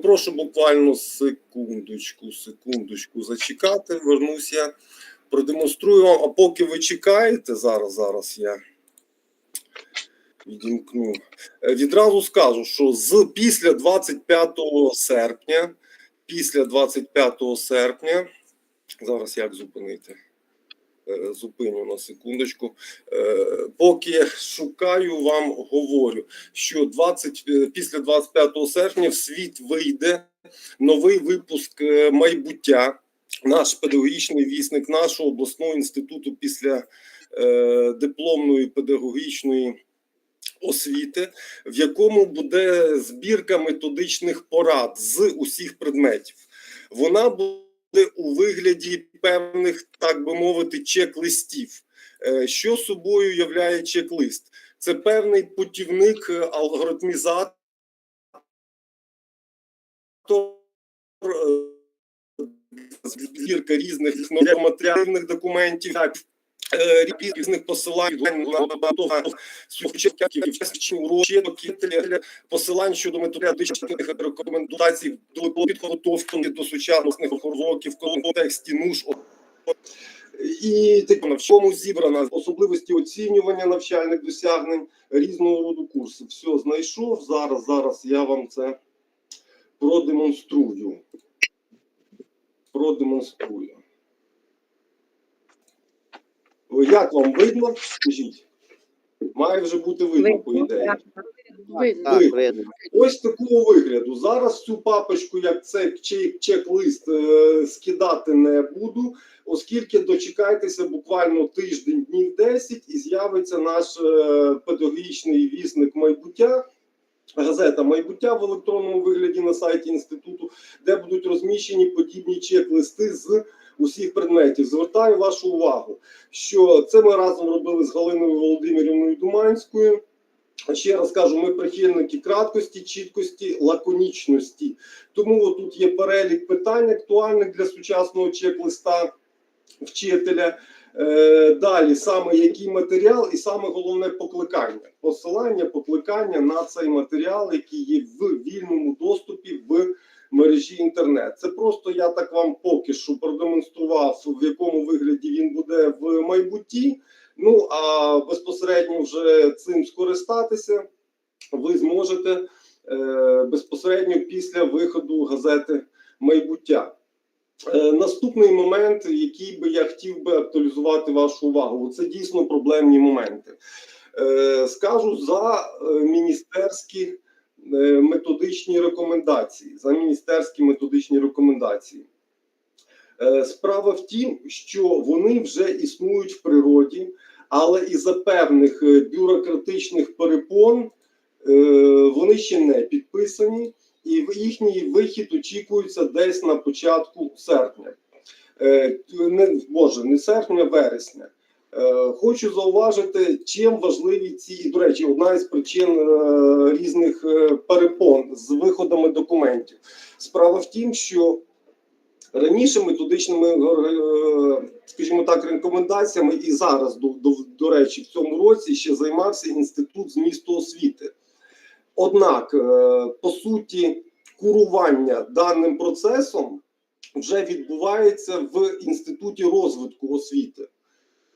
Попрошу буквально секундочку, секундочку зачекати. Вернусь я, продемонструю вам. А поки ви чекаєте, зараз, зараз я відімкну. Е, Відразу скажу, що з після 25 серпня, після 25 серпня, зараз як зупинити? Е, Зупиню на секундочку. Е, Поки шукаю, вам говорю, що 20, е, після 25 серпня в світ вийде новий випуск майбуття. Наш педагогічний вісник нашого обласного інституту після дипломної педагогічної освіти, в якому буде збірка методичних порад з усіх предметів. Вона буде у вигляді певних, так би мовити, чек-листів. Е, Що собою являє чек-лист? Це певний путівник е, алгоритмізатор е, збірка різних матеріальних документів, різних посилань на того посилань щодо методичних рекомендацій до підготовки до сучасних уроків контексті НУШ. І так в чому зібрана особливості оцінювання навчальних досягнень різного роду курсів. Все знайшов зараз. Зараз я вам це продемонструю. Продемонструю. Як вам видно? Скажіть. Має вже бути видно, по ідеї. Видно. Так, видно. Ось такого вигляду. Зараз цю папочку, як це чек- чек-лист, е, скидати не буду, оскільки дочекайтеся буквально тиждень, днів 10, і з'явиться наш е, педагогічний вісник майбуття. Газета майбуття в електронному вигляді на сайті інституту, де будуть розміщені подібні чек-листи з усіх предметів. Звертаю вашу увагу, що це ми разом робили з Галиною Володимирівною Думанською. Ще раз кажу, ми прихильники краткості, чіткості, лаконічності. Тому тут є перелік питань актуальних для сучасного чек-листа вчителя. Е, далі саме який матеріал, і саме головне покликання. Посилання, покликання на цей матеріал, який є в вільному доступі в мережі інтернет. Це просто я так вам поки що продемонстрував, в якому вигляді він буде в майбутті. Ну а безпосередньо вже цим скористатися ви зможете е, безпосередньо після виходу газети майбуття. Е, наступний момент, який би я хотів би актуалізувати вашу увагу, це дійсно проблемні моменти. Е, скажу за е, міністерські методичні рекомендації. За міністерські методичні рекомендації. Е, Справа в тім, що вони вже існують в природі, але із-за певних е, бюрократичних перепон е, вони ще не підписані, і їхній вихід очікується десь на початку серпня. Е, Не боже, не серпня, вересня. Е, Хочу зауважити, чим важливі ці, до речі, одна із причин е, різних е, перепон з виходами документів. Справа в тім, що раніше методичними, скажімо так, рекомендаціями, і зараз, до, до, до речі, в цьому році ще займався інститут змісту освіти. Однак, по суті, курування даним процесом вже відбувається в інституті розвитку освіти.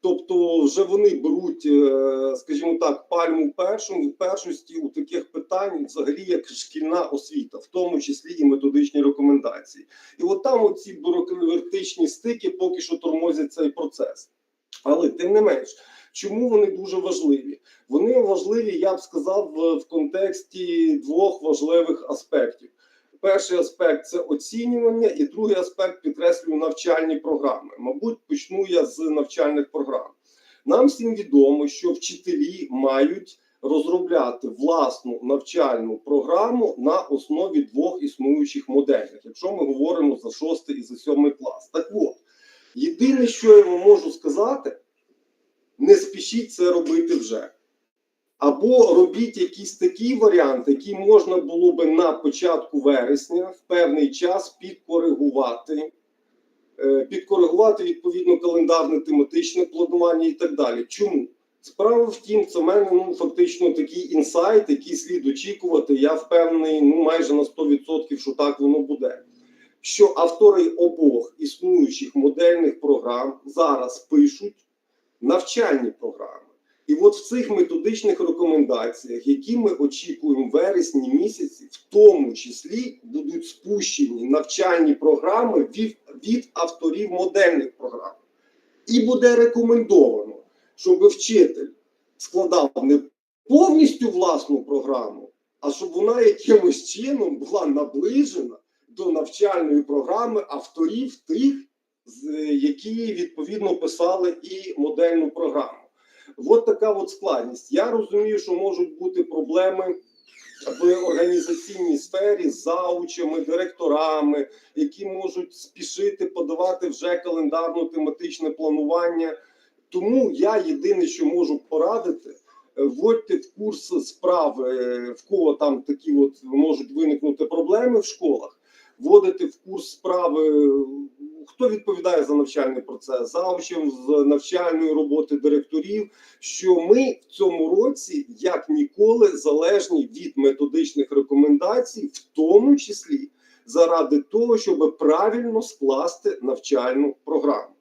Тобто, вже вони беруть, е, скажімо так, пальму в першості у таких питань, взагалі, як шкільна освіта, в тому числі і методичні рекомендації. І от там оці бюрократичні стики поки що тормозять цей процес. Але тим не менш, чому вони дуже важливі? Вони важливі, я б сказав, в контексті двох важливих аспектів. Перший аспект це оцінювання, і другий аспект підкреслюю навчальні програми. Мабуть, почну я з навчальних програм. Нам всім відомо, що вчителі мають розробляти власну навчальну програму на основі двох існуючих моделей, якщо ми говоримо за шостий і за сьомий клас. Так от, єдине, що я вам можу сказати, не спішіть це робити вже. Або робіть якийсь такий варіант, який можна було би на початку вересня в певний час підкоригувати, е, підкоригувати відповідно календарне тематичне планування і так далі. Чому? Справа в тім, це в мене ну, фактично такий інсайт, який слід очікувати. Я впевнений, ну майже на 100%, що так воно буде. Що автори обох існуючих модельних програм зараз пишуть навчальні програми. І от в цих методичних рекомендаціях, які ми очікуємо в вересні місяці, в тому числі будуть спущені навчальні програми від, від авторів модельних програм. І буде рекомендовано, щоб вчитель складав не повністю власну програму, а щоб вона якимось чином була наближена до навчальної програми авторів тих, які відповідно писали і модельну програму. От така от складність. Я розумію, що можуть бути проблеми в організаційній сфері з заучами, директорами, які можуть спішити подавати вже календарно-тематичне планування. Тому я єдине, що можу порадити, е, вводьте в курс справи, е, в кого там такі от можуть виникнути проблеми в школах, вводити в курс справи, е, хто відповідає за навчальний процес, заучів з навчальної роботи директорів. Що ми в цьому році, як ніколи, залежні від методичних рекомендацій, в тому числі заради того, щоб правильно скласти навчальну програму.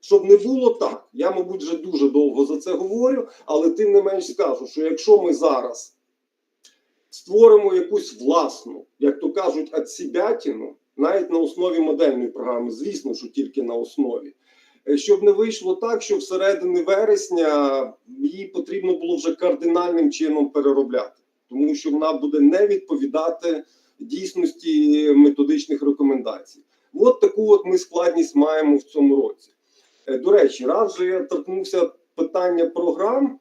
Щоб не було так, я, мабуть, вже дуже довго за це говорю, але тим не менш скажу, що якщо ми зараз створимо якусь власну, як то кажуть, отсібятіну, навіть на основі модельної програми, звісно, що тільки на основі, е, щоб не вийшло так, що всередині вересня її потрібно було вже кардинальним чином переробляти, тому що вона буде не відповідати дійсності методичних рекомендацій. От таку от ми складність маємо в цьому році. Е, До речі, раз же я торкнувся питання програм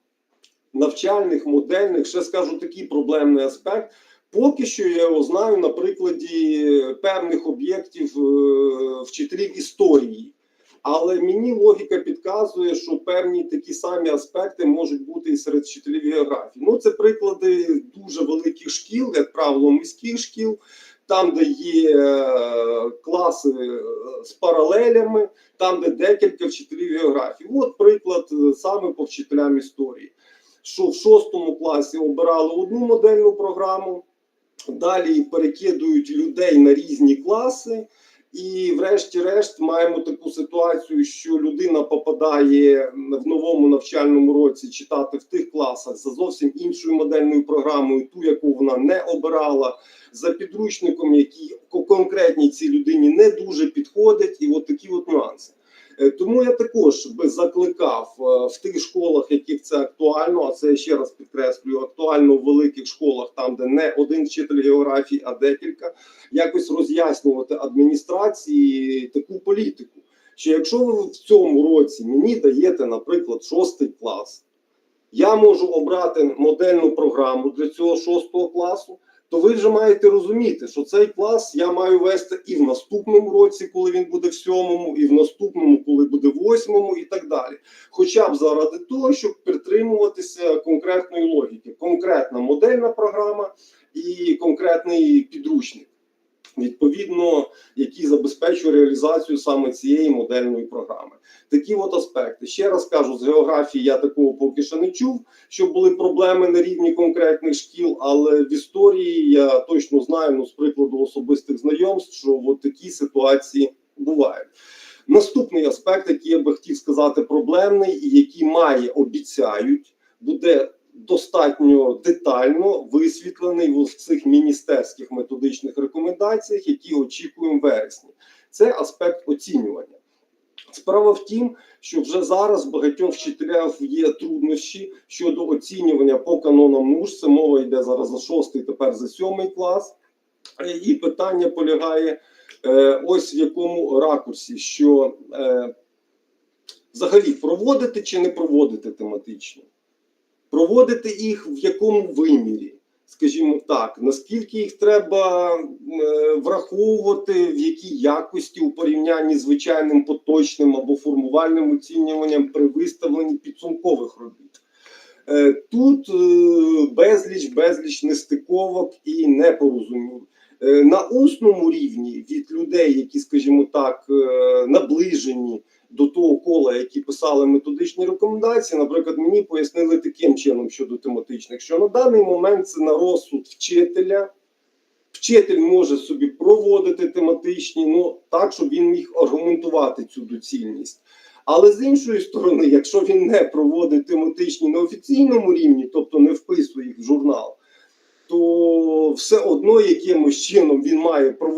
навчальних, модельних, ще скажу такий проблемний аспект. Поки що я його знаю на прикладі певних об'єктів е, вчителів історії. Але мені логіка підказує, що певні такі самі аспекти можуть бути і серед вчителів географії. Ну, це приклади дуже великих шкіл, як правило, міських шкіл, там, де є е, класи е, з паралелями, там, де декілька вчителів географії. От приклад саме по вчителям історії. Що в шостому класі обирали одну модельну програму, далі перекидують людей на різні класи. І, врешті-решт, маємо таку ситуацію, що людина попадає в новому навчальному році читати в тих класах за зовсім іншою модельною програмою, ту, яку вона не обирала, за підручником, який конкретній цій людині не дуже підходить, і от такі от нюанси. Е, Тому я також би закликав е, в тих школах, яких це актуально, а це ще раз підкреслюю, актуально в великих школах, там де не один вчитель географії, а декілька, якось роз'яснювати адміністрації таку політику. Що якщо ви в цьому році мені даєте, наприклад, шостий клас, я можу обрати модельну програму для цього шостого класу, то ви вже маєте розуміти, що цей клас я маю вести і в наступному році, коли він буде в сьомому, і в наступному, коли буде в восьмому, і так далі. Хоча б заради того, щоб притримуватися конкретної логіки, конкретна модельна програма і конкретний підручник. Відповідно, який забезпечує реалізацію саме цієї модельної програми. Такі от аспекти. Ще раз кажу, з географії я такого поки що не чув, що були проблеми на рівні конкретних шкіл, але в історії я точно знаю ну, з прикладу особистих знайомств, що от такі ситуації бувають. Наступний аспект, який я би хотів сказати, проблемний, і який має обіцяють, буде достатньо детально висвітлений в цих міністерських методичних рекомендаціях, які очікуємо в вересні. Це аспект оцінювання. Справа в тім, що вже зараз багатьом вчителям є труднощі щодо оцінювання по канонам НУШ. Це мова йде зараз за шостий, тепер за сьомий клас. І питання полягає е, ось в якому ракурсі, що е, взагалі проводити чи не проводити тематично, проводити їх в якому вимірі, скажімо так, наскільки їх треба е, враховувати, в якій якості у порівнянні з звичайним поточним або формувальним оцінюванням при виставленні підсумкових робіт. Е, Тут е, безліч, безліч нестиковок і непорозумінь. Е, На усному рівні від людей, які, скажімо так, наближені до того кола, які писали методичні рекомендації. Наприклад, мені пояснили таким чином щодо тематичних, що на даний момент це на розсуд вчителя. Вчитель може собі проводити тематичні, ну так, щоб він міг аргументувати цю доцільність. Але з іншої сторони, якщо він не проводить тематичні на офіційному рівні, тобто не вписує їх в журнал, то все одно якимось чином він має проводити.